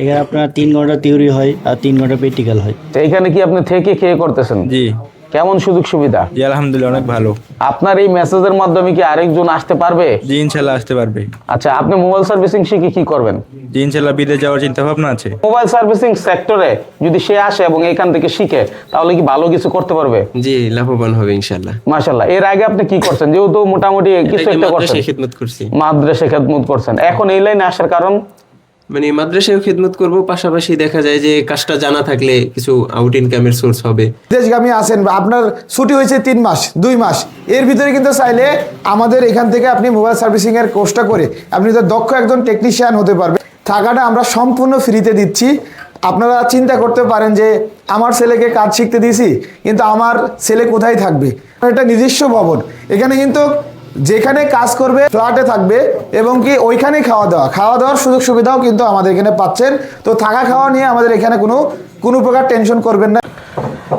এখানে আপনার তিন ঘণ্টা থিওরি হয় আর তিন ঘণ্টা প্র্যাকটিক্যাল হয়। তো এখানে কি আপনি থেকে খেয়ে করতেছেন? জি। কেমন সুযোগ সুবিধা? জি আলহামদুলিল্লাহ অনেক ভালো। আপনার এই মেসেজের মাধ্যমে কি আরেকজন আসতে পারবে? জি ইনশাল্লাহ আসতে পারবে। আচ্ছা আপনি মোবাইল সার্ভিসিং শিখে কি করবেন? জি ইনশাল্লাহ বিদেশ যাওয়ার চিন্তা ভাবনা আছে। মোবাইল সার্ভিসিং সেক্টরে যদি সে আসে এবং এখান থেকে শিখে তাহলে কি ভালো কিছু করতে পারবে? জি লাভবান হবে ইনশাল্লাহ মাশাল্লাহ এর আগে আপনি কি করছেন? যেহেতু মোটামুটি কিছু একটা করছেন। মাদ্রাসায় খেদমত করছি। মাদ্রাসা খেদমত করছেন। এখন এই লাইনে আসার কারণ? মানে মাদ্রাসায় খেদমত করব, পাশাপাশি দেখা যায় যে কাজটা জানা থাকলে কিছু আউট ইনকামের সোর্স হবে। দেশগামী আছেন, আপনার ছুটি হয়েছে তিন মাস, দুই মাস। এর ভিতরে কিন্তু চাইলে আমাদের এখান থেকে আপনি মোবাইল সার্ভিসিং এর কোর্সটা করে আপনি তো দক্ষ একজন টেকনিশিয়ান হতে পারবেন। থাকাটা আমরা সম্পূর্ণ ফ্রিতে দিচ্ছি। আপনারা চিন্তা করতে পারেন যে, আমার ছেলেকে কাজ শিখতে দিয়েছি, কিন্তু আমার ছেলে কোথায় থাকবে? এটা নিজস্ব ভবন। এখানে কিন্তু যেখানে কাজ করবে ফ্ল্যাটে থাকবে এবং কি ওইখানে খাওয়া দাওয়া। খাওয়া দাওয়ার সুযোগ সুবিধাও কিন্তু আমাদের এখানে পাচ্ছেন। তো থাকা খাওয়া নিয়ে আমাদের এখানে কোনো কোনো প্রকার টেনশন করবেন না।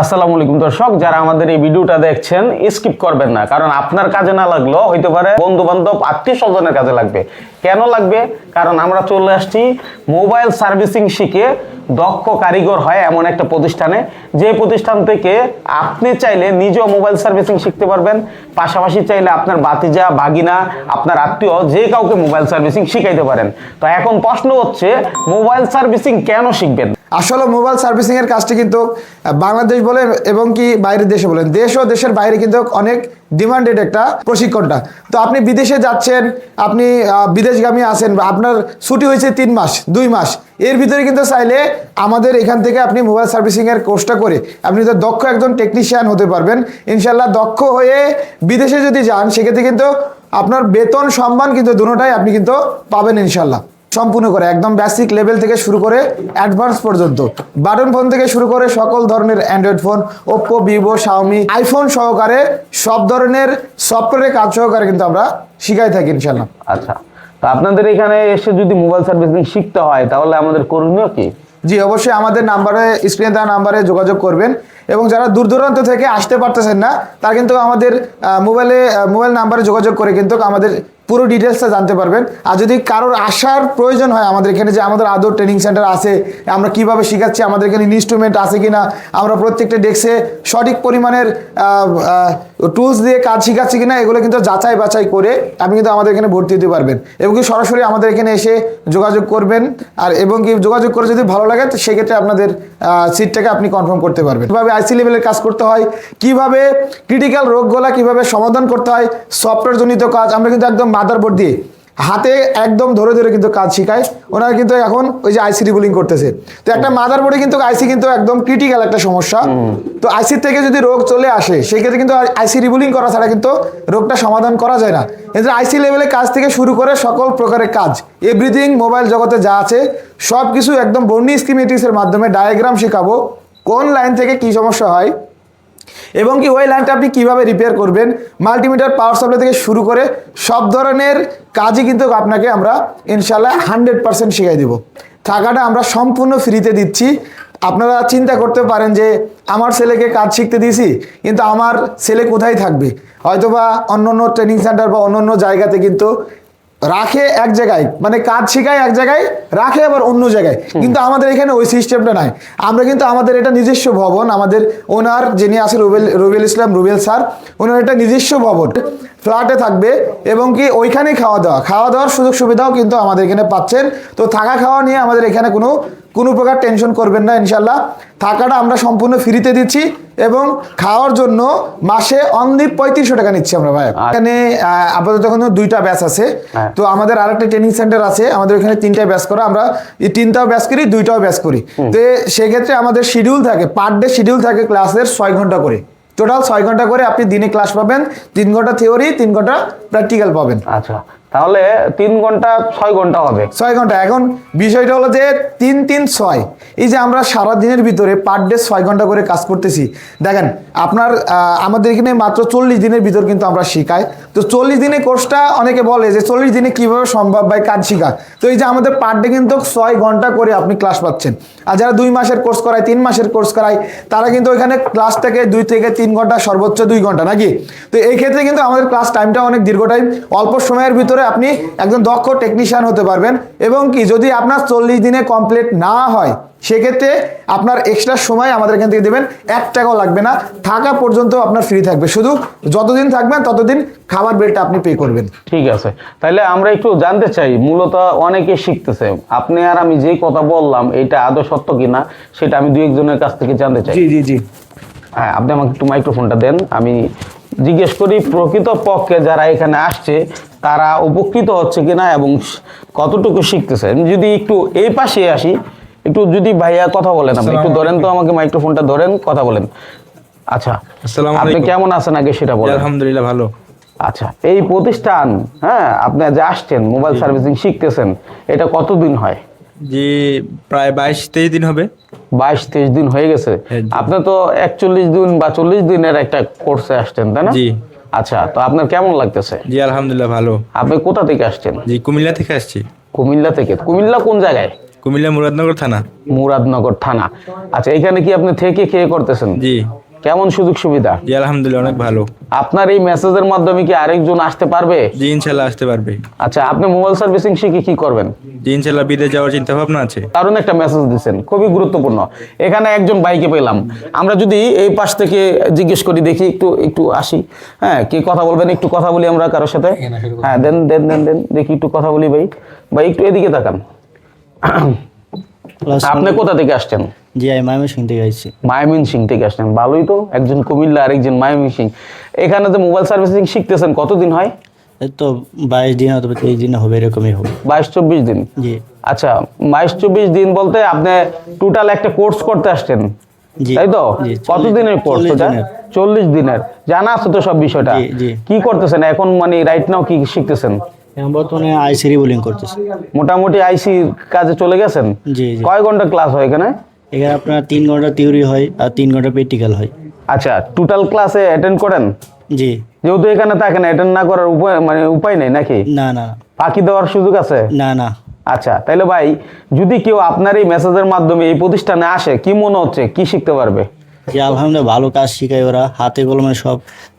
আসসালামু আলাইকুম দর্শক, যারা আমাদের এই ভিডিওটা দেখছেন স্কিপ করবেন না। কারণ আপনার কাজে না লাগলেও হইতে পারে বন্ধু বান্ধব আত্মীয় স্বজনের কাজে লাগবে। কেন লাগবে? কারণ আমরা চলে আসছি মোবাইল সার্ভিসিং শিখে দক্ষ কারিগর হয় এমন একটা প্রতিষ্ঠানে। যে প্রতিষ্ঠান থেকে আপনি চাইলে নিজেও মোবাইল সার্ভিসিং শিখতে পারবেন, পাশাপাশি চাইলে আপনার বাতিজা বাগিনা আপনার আত্মীয় যে কাউকে মোবাইল সার্ভিসিং শিখাইতে পারেন। তো এখন প্রশ্ন হচ্ছে, মোবাইল সার্ভিসিং কেন শিখবেন? আসলে মোবাইল সার্ভিসিংয়ের কাজটি কিন্তু বাংলাদেশ বলে এবং কি বাইরের দেশে বলেন, দেশ ও দেশের বাইরে কিন্তু অনেক ডিমান্ডেড একটা প্রশিক্ষণটা। তো আপনি বিদেশে যাচ্ছেন, আপনি বিদেশগামী আছেন আপনার ছুটি হয়েছে তিন মাস, দুই মাস, এর ভিতরে কিন্তু চাইলে আমাদের এখান থেকে আপনি মোবাইল সার্ভিসিংয়ের কোর্সটা করে আপনি তো দক্ষ একজন টেকনিশিয়ান হতে পারবেন ইনশাল্লাহ দক্ষ হয়ে বিদেশে যদি যান, সেক্ষেত্রে কিন্তু আপনার বেতন সম্মান কিন্তু দুটোটাই আপনি কিন্তু পাবেন ইনশাল্লাহ সম্পূর্ণ করে একদম বেসিক লেভেল থেকে শুরু করে অ্যাডভান্স পর্যন্ত। বাটন ফোন থেকে শুরু করে সকল ধরনের android phone Oppo Vivo Xiaomi iPhone সহকারে সব ধরনের সফটওয়্যারের কাজ সহকারে কিন্তু আমরা শিখাই থাকি ইনশাল্লাহ আচ্ছা তো আপনাদের এখানে এসে যদি মোবাইল সার্ভিসিং শিখতে হয় তাহলে আমাদের করণীয় কি? জি অবশ্যই আমাদের নাম্বারে স্ক্রিনে দেওয়া নাম্বারে যোগাযোগ করবেন এবং যারা দূর দূরান্ত থেকে আসতে পারতেছেন না তারা কিন্তু আমাদের মোবাইলে মোবাইল নাম্বারে যোগাযোগ করে কিন্তু আমাদের পুরো ডিটেলসটা জানতে পারবেন। আর যদি কারোর আসার প্রয়োজন হয় আমাদের এখানে যে আমাদের আদর ট্রেনিং সেন্টার আছে, আমরা কীভাবে শেখাচ্ছি, আমাদের এখানে ইনস্ট্রুমেন্ট আছে কি না আমরা প্রত্যেকটা ডেস্কে সঠিক পরিমাণের টুলস দিয়ে কাজ শিখাচ্ছি কিনা, এগুলো কিন্তু যাচাই বাছাই করে আপনি কিন্তু আমাদের এখানে ভর্তি হতে পারবেন। এবং কি সরাসরি আমাদের এখানে এসে যোগাযোগ করবেন, আর এবং কি যোগাযোগ করে যদি ভালো লাগে, তো সেক্ষেত্রে আপনাদের সিটটাকে আপনি কনফার্ম করতে পারবেন। কীভাবে আইসি লেভেলের কাজ করতে হয়, কীভাবে ক্রিটিক্যাল রোগগুলা কীভাবে সমাধান করতে হয় সফটওয়্যারজনিত কাজ, আমরা কিন্তু একদম মাদারবোর্ড দিয়ে হাতে একদম ধরে ধরে কিন্তু কাজ শিখায়। ওনারা কিন্তু এখন ওই যে আইসি রিবুলিং করতেছে। তো একটা মাদারবোর্ডে কিন্তু আইসি কিন্তু একদম ক্রিটিক্যাল একটা সমস্যা। তো আইসির থেকে যদি রোগ চলে আসে সেক্ষেত্রে কিন্তু আইসি রিবুলিং করা ছাড়া কিন্তু রোগটা সমাধান করা যায় না। কিন্তু আইসি লেভেলের কাজ থেকে শুরু করে সকল প্রকারের কাজ এভরিথিং মোবাইল জগতে যা আছে সব কিছু একদম বর্ণি স্কিমেটিক্সের মাধ্যমে ডায়াগ্রাম শেখাবো কোন লাইন থেকে কি সমস্যা হয় এবং কি ওই লাইনটা আপনি কীভাবে রিপেয়ার করবেন? মাল্টিমিটার পাওয়ার সাপ্লাই থেকে শুরু করে সব ধরনের কাজই কিন্তু আপনাকে আমরা ইনশাল্লাহ হান্ড্রেড পার্সেন্ট শিখাই দিব। টাকাটা আমরা সম্পূর্ণ ফ্রিতে দিচ্ছি। আপনারা চিন্তা করতে পারেন যে, আমার ছেলেকে কাজ শিখতে দিয়েছি, কিন্তু আমার ছেলে কোথায় থাকবে? হয়তোবা অন্য অন্য ট্রেনিং সেন্টার বা অন্য অন্য জায়গাতে কিন্তু রাখে এক জায়গায় মানে কাজ শিখায় এক জায়গায় রাখে আবার অন্য জায়গায়। কিন্তু আমাদের এখানে ওই সিস্টেমটা নাই। আমরা কিন্তু আমাদের এটা নিজস্ব ভবন আমাদের ওনার যিনি আছে রুবেল রুবেল ইসলাম রুবেল স্যার ওনার এটা নিজস্ব ভবন। ফ্ল্যাটে থাকবে এবং কি ওইখানেই খাওয়া দাওয়া। খাওয়া দাওয়ার সুযোগ সুবিধাও কিন্তু আমাদের এখানে পাচ্ছেন। তো থাকা খাওয়া নিয়ে আমাদের এখানে কোনো কোনো প্রকার টেনশন করবেন না ইনশাল্লাহ থাকাটা আমরা সম্পূর্ণ ফ্রিতে দিচ্ছি এবং খাওয়ার জন্য মাসে অনলি পঁয়ত্রিশশো টাকা নিচ্ছি আমরা ভাই। এখানে আপাতত এখন দুইটা ব্যাচ আছে। হ্যাঁ। তো আমাদের আরেকটা ট্রেনিং সেন্টার আছে। আমাদের ওখানে তিনটা ব্যাচ করা। আমরা এই তিনটাও ব্যাচ করি দুইটাও ব্যাচ করি। তো সেক্ষেত্রে আমাদের শিডিউল থাকে পার ডে শিডিউল থাকে ক্লাসের ছয় ঘণ্টা করে। টোটাল ছয় ঘণ্টা করে আপনি দিনে ক্লাস পাবেন তিন ঘণ্টা থিওরি তিন ঘণ্টা প্র্যাকটিক্যাল পাবেন। আচ্ছা। তাহলে তিন ঘণ্টা, ছয় ঘণ্টা হবে। ছয় ঘণ্টা। এখন বিষয়টা হলো যে তিন তিন, ছয়। এই যে আমরা সারা দিনের ভিতরে পার ডে ছয় ঘণ্টা করে কাজ করতেছি। দেখেন, আপনার আমাদের এখানে মাত্র চল্লিশ দিনের ভিতর কিন্তু আমরা শিখাই। তো চল্লিশ দিনের কোর্সটা অনেকে বলে যে চল্লিশ দিনে কীভাবে সম্ভব ভাই কাজ শেখা? তো এই যে আমাদের পার ডে কিন্তু ছয় ঘণ্টা করে আপনি ক্লাস পাচ্ছেন। আর যারা দুই মাসের কোর্স করায়, তিন মাসের কোর্স করায়, তারা কিন্তু ওইখানে ক্লাস থেকে দুই থেকে তিন ঘণ্টা, সর্বোচ্চ দুই ঘণ্টা, নাকি? তো এই ক্ষেত্রে কিন্তু আমাদের ক্লাস টাইমটা অনেক দীর্ঘ টাইম অল্প সময়ের ভিতরে আপনি একজন দক্ষ টেকনিশিয়ান হতে পারবেন। এবং কি যদি আপনার চল্লিশ দিনে কমপ্লিট না হয় সেক্ষেত্রে আপনার এক্সট্রা সময় আমাদের এখান থেকে দেবেন। এক টাকাও লাগবে না। থাকা পর্যন্ত আপনার ফ্রি থাকবে। শুধু যতদিন থাকবেন ততদিন খাবার বিলটা আপনি পে করবেন। ঠিক আছে। তাহলে আমরা একটু জানতে চাই মূলত অনেকে শিখতেছে আপনি আর আমি যেই কথা বললাম এটা আদৌ সত্য কিনা সেটা আমি দুই একজনের কাছ থেকে জানতে চাই। জি জি জি। হ্যাঁ আপনি আমাকে একটু মাইক্রোফোনটা দেন। আমি জিজ্ঞেস করি প্রকৃত পক্ষে যারা এখানে আসছে তারা উপকৃত হচ্ছে কিনা এবং কতটুকু শিখতেছে। আমি যদি একটু এই পাশে আসি একটু যদি ভাইয়া কথা বলেন আপনি একটু ধরেন তো আমাকে মাইক্রোফোনটা ধরেন কথা বলেন। আচ্ছা আসসালামু আপনি কেমন আছেন আগে সেটা বলেন। আলহামদুলিল্লাহ ভালো। আচ্ছা এই প্রতিষ্ঠান হ্যাঁ আপনি যে আসছেন মোবাইল সার্ভিসিং শিখতেছেন এটা কতদিন হয়? জি প্রায় বাইশ তেইশ দিন হবে। বাইশ তেইশ দিন হয়ে গেছে। হ্যাঁ, আপনি তো একচল্লিশ দিন বা চল্লিশ দিনের একটা কোর্সে আসছেন তাই না? জি। আচ্ছা তো আপনার কেমন লাগতেছে? জি আলহামদুলিল্লাহ ভালো। আপনি কোথা থেকে আসছেন? জি কুমিল্লা থেকে আসছি। কুমিল্লা থেকে। কুমিল্লা কোন জায়গায়? কুমিল্লা মুরাদনগর থানা। মুরাদনগর থানা। আচ্ছা এখানে কি আপনি থেকে খেয়ে করতেছেন? জি। কেমন সুযোগ সুবিধা? জি আলহামদুলিল্লাহ অনেক ভালো। আপনার এই মেসেজের মাধ্যমে কি আরেকজন আসতে পারবে? জি ইনশাল্লাহ আসতে পারবে। আচ্ছা আপনি মোবাইল সার্ভিসিং শিখে কি করবেন? জি ইনশাল্লাহ বিদেশ যাওয়ার চিন্তা ভাবনা আছে। কারণ একটা মেসেজ দিচ্ছেন খুবই গুরুত্বপূর্ণ। এখানে একজন বাইকে পেলাম। আমরা যদি এই পাশ থেকে জিজ্ঞেস করি দেখি একটু একটু আসি। হ্যাঁ কি কথা বলবেন? একটু কথা বলি আমরা কারোর সাথে? হ্যাঁ দেন দেন দেন দেন দেখি একটু কথা বলি ভাই। ভাই একটু এদিকে তাকান। আপনি কোথা থেকে আসছেন? জি আমি মাইমে সিং থেকে আসছি। মায়ামিন সিং থেকে আসছেন ভালোই তো। একজন কুমিল্লা আর একজন মায়ামিন সিং এখানে যে মোবাইল সার্ভিসিং শিখতেছেন কতদিন হয়? তো বাইশ দিন অথবা তেইশ দিন হবে এরকমই হবে। বাইশ চব্বিশ দিন? জি। আচ্ছা বাইশ চব্বিশ দিন বলতে আপনি টোটাল একটা কোর্স করতে আসছেন। জি। তাই তো? জি, কত দিনের কোর্স দিনের। চল্লিশ দিনের। জানা আছে তো সব বিষয়টা। কি করতেছেন? এখন মানে রাইট নাও কি শিখতেছেন? এখন বর্তমানে বোলিং করতেছি। মোটামুটি আইসি কাজে চলে গেছেন? জি জি। কয় ঘণ্টা ক্লাস হয় এখানে? এখানে আপনার তিন ঘণ্টা থিওরি হয় আর তিন ঘণ্টা প্র্যাকটিক্যাল হয়। আচ্ছা টোটাল ক্লাসে অ্যাটেন্ড করেন? জি। যেহেতু এখানে থাকেন অ্যাটেন্ড না করার উপায় মানে উপায় নেই নাকি? না না। ফাঁকি দেওয়ার সুযোগ আছে? না না। আচ্ছা তাহলে ভাই যদি কেউ আপনার এই মেসেজের মাধ্যমে এই প্রতিষ্ঠানে আসে কি মনে হচ্ছে? কি শিখতে পারবে? যে আলহামদুলিল্লাহ ভালো কাজ শিখায় ওরা। হাতে কলমে সব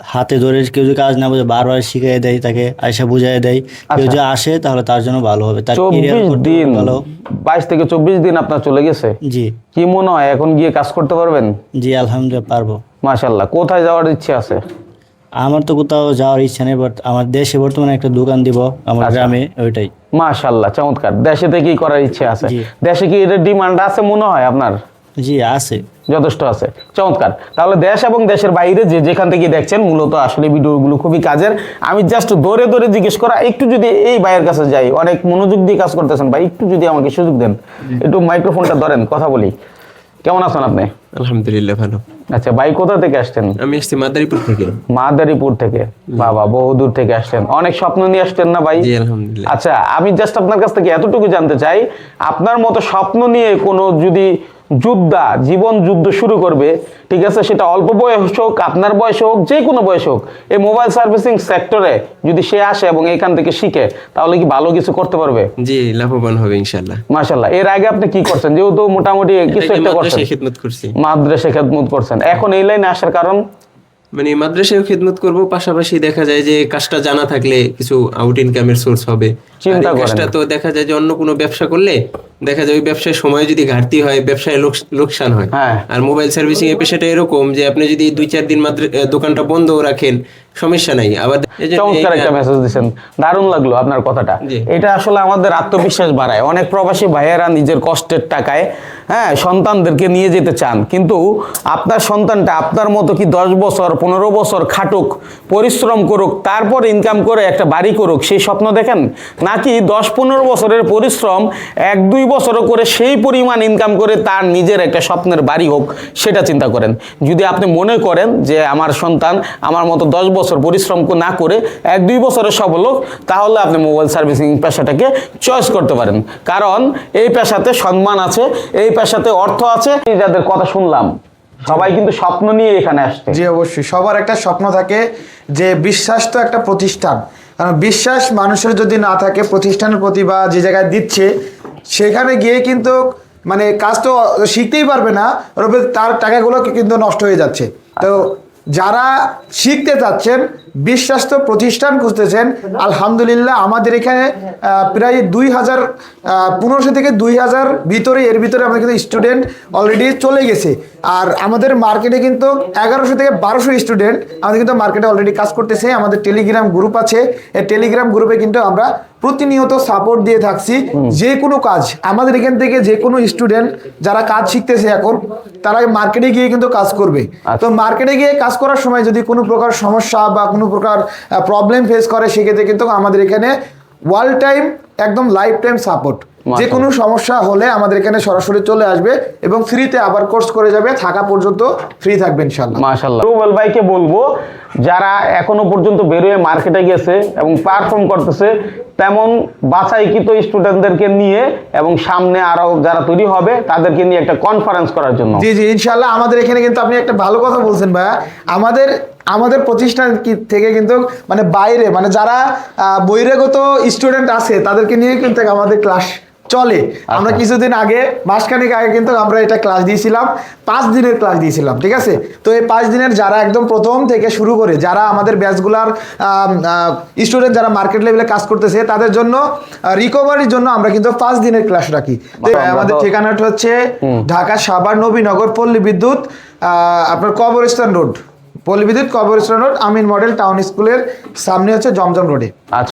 হাতে ধরে কেউ যদি কাজ না বুঝে বারবার শিখিয়ে দেয় তাকে আয়সা বুঝাই দেয়। কেউ যদি আসে তাহলে তার জন্য ভালো হবে। তার চব্বিশ দিন ভালো। বাইশ থেকে চব্বিশ দিন আপনার চলে গেছে। জি। কি মনে হয় এখন গিয়ে কাজ করতে পারবেন? জি আলহামদুলিল্লাহ পারব। মাশাল্লাহ কোথায় যাওয়ার ইচ্ছে আছে? আমার তো কোথাও যাওয়ার ইচ্ছা নেই বাট আমার দেশে বর্তমানে একটা দোকান দিব আমার গ্রামে ওইটাই। মাশাল্লাহ চমৎকার। দেশে থেকেই করার ইচ্ছে আছে? দেশে কি এটার ডিমান্ড আছে মনে হয় আপনার? জি আছে। যথেষ্ট আছে। চমৎকার। তাহলে দেশ এবং দেশের বাইরে যে যেখান থেকে দেখছেন মূলত আসলে ভিডিওগুলো খুবই কাজের। আমি জাস্ট দৌড়ে দৌড়ে জিজ্ঞেস করা একটু যদি এই ভাইয়ের কাছে যাই অনেক মনোযোগ দিয়ে কাজ করতেছেন ভাই একটু যদি আমাকে সুযোগ দেন। একটু মাইক্রোফোনটা ধরেন কথা বলি। কেমন আছেন আপনি? আলহামদুলিল্লাহ ভালো। আচ্ছা ভাই কোথা থেকে আসছেন? আমি আসছি মাদারীপুর থেকে। মাদারীপুর থেকে। বাবা বহু দূর থেকে আসছেন। অনেক স্বপ্ন নিয়ে আসছেন না ভাই? জি আলহামদুলিল্লাহ। আচ্ছা আমি জাস্ট আপনার কাছ থেকে এতটুকু জানতে চাই আপনার মতো স্বপ্ন নিয়ে কোনো যদি যোদ্ধা জীবন যুদ্ধ শুরু করবে। ঠিক আছে? সেটা অল্প বয়স হোক আপনার বয়স হোক যে কোনো বয়স হোক এই মোবাইল সার্ভিসিং সেক্টরে যদি সে আসে এবং এখান থেকে শিখে তাহলে কি ভালো কিছু করতে পারবে? জি লাভবান হবে ইনশাল্লাহ মাশাল্লাহ এর আগে আপনি কি করছেন? যেহেতু মোটামুটি কিছু একটা করছেন। মাদ্রাসা খেদমত করছেন। এখন এই লাইনে আসার কারণ? মানে মাদ্রাসায় খেদমত করব পাশাপাশি দেখা যায় যে কাজটা জানা থাকলে কিছু আউট ইনকামের সোর্স হবে। কাজটা তো দেখা যায় যে অন্য কোনো ব্যবসা করলে দেখা যায় ওই ব্যবসায় সময় যদি ঘাটতি হয় ব্যবসায় লোকস- লোকসান হয় হ্যাঁ। আর মোবাইল সার্ভিসিং এ পেশাটা এরকম যে আপনি যদি দুই চার দিন মাত্র দোকানটা বন্ধ রাখেন সমস্যা নাই। আবার চমৎকার একটা মেসেজ দিচ্ছেন দারুণ লাগল আপনার কথাটা। এটা আসলে আমাদের আত্মবিশ্বাস বাড়ায়। অনেক প্রবাসী ভাইয়েরা নিজের কষ্টের টাকায় হ্যাঁ সন্তানদেরকে নিয়ে যেতে চান। কিন্তু আপনার সন্তানটা আপনার মতো কি দশ বছর পনেরো বছর খাটুক পরিশ্রম করুক তারপর ইনকাম করে একটা বাড়ি করুক সেই স্বপ্ন দেখেন? নাকি দশ পনেরো বছরের পরিশ্রম এক দুই বছরও করে সেই পরিমাণ ইনকাম করে তার নিজের একটা স্বপ্নের বাড়ি হোক সেটা চিন্তা করেন। যদি আপনি মনে করেন যে আমার সন্তান আমার মতো দশ বছর পরিশ্রম না করে এক দুই বছরের সফল হোক তাহলে আপনি মোবাইল সার্ভিসিং পেশাটাকে চয়েস করতে পারেন। কারণ এই পেশাতে সম্মান আছে এই পেশাতে অর্থ আছে। যাদের কথা শুনলাম সবাই কিন্তু স্বপ্ন নিয়ে এখানে আসছে। জি অবশ্যই। সবার একটা স্বপ্ন থাকে যে বিশ্বাস তো একটা প্রতিষ্ঠান। কারণ বিশ্বাস মানুষের যদি না থাকে প্রতিষ্ঠানের প্রতি বা যে জায়গায় দিচ্ছে সেখানে গিয়ে কিন্তু মানে কাজ তো শিখতেই পারবে না তার টাকাগুলো কিন্তু নষ্ট হয়ে যাচ্ছে। তো যারা শিখতে চাচ্ছেন বিশ্বাস্ত প্রতিষ্ঠান খুঁজতেছেন। আলহামদুলিল্লাহ আমাদের এখানে প্রায় দুই হাজার পনেরোশো থেকে দুই হাজার ভিতরে এর ভিতরে আমাদের কিন্তু স্টুডেন্ট অলরেডি চলে গেছে। আর আমাদের মার্কেটে কিন্তু এগারোশো থেকে বারোশো স্টুডেন্ট আমাদের কিন্তু মার্কেটে অলরেডি কাজ করতেছে। আমাদের টেলিগ্রাম গ্রুপ আছে। এই টেলিগ্রাম গ্রুপে কিন্তু আমরা প্রতিনিয়ত সাপোর্ট দিয়ে থাকছি। যে কোনো কাজ আমাদের এখান থেকে যে কোনো স্টুডেন্ট যারা কাজ শিখতেছে এখন তারা মার্কেটে গিয়ে কিন্তু কাজ করবে। তো মার্কেটে গিয়ে কাজ করার সময় যদি কোনো প্রকার সমস্যা বা কোনো প্রকার প্রবলেম ফেস করে সেক্ষেত্রে কিন্তু আমাদের এখানে ওয়াল টাইম একদম লাইফ টাইম সাপোর্ট যে কোনো সমস্যা হলে আমাদের এখানে সরাসরি চলে আসবে এবং ফ্রিতে আবার কোর্স করে যাবে থাকা পর্যন্ত ফ্রি থাকবে ইনশাল্লাহ মাশাল্লাহ রুবেল ভাইকে বলব যারা এখনও পর্যন্ত বেরোয় মার্কেটে গেছে এবং পারফর্ম করতেছে তেমন বাছাইকৃত স্টুডেন্টদেরকে নিয়ে এবং সামনে আরও যারা তৈরি হবে তাদেরকে নিয়ে একটা কনফারেন্স করার জন্য। জি জি ইনশাল্লাহ আমাদের এখানে কিন্তু আপনি একটা ভালো কথা বলছেন ভাইয়া। আমাদের আমাদের প্রতিষ্ঠান থেকে কিন্তু মানে বাইরে মানে যারা বহিরাগত স্টুডেন্ট আছে তাদেরকে নিয়ে কিন্তু আমাদের ক্লাস চলে। আমরা কিছুদিন আগে মাসখানেক আগে কিন্তু আমরা এটা ক্লাস দিয়েছিলাম পাঁচ দিনের ক্লাস দিয়েছিলাম ঠিক আছে? তো এই পাঁচ দিনের যারা একদম প্রথম থেকে শুরু করে যারা আমাদের ব্যাচগুলার স্টুডেন্ট যারা মার্কেট লেভেলে কাজ করতেছে তাদের জন্য রিকভারির জন্য আমরা কিন্তু পাঁচ দিনের ক্লাস রাখি। তো আমাদের ঠিকানাটা হচ্ছে ঢাকা সাভার নবীনগর পল্লী বিদ্যুৎ আহ, আপনার কবরস্থান road. Palli Bidyut corporation road Amin model town স্কুলের সামনে হচ্ছে জমজম রোডে। আচ্ছা।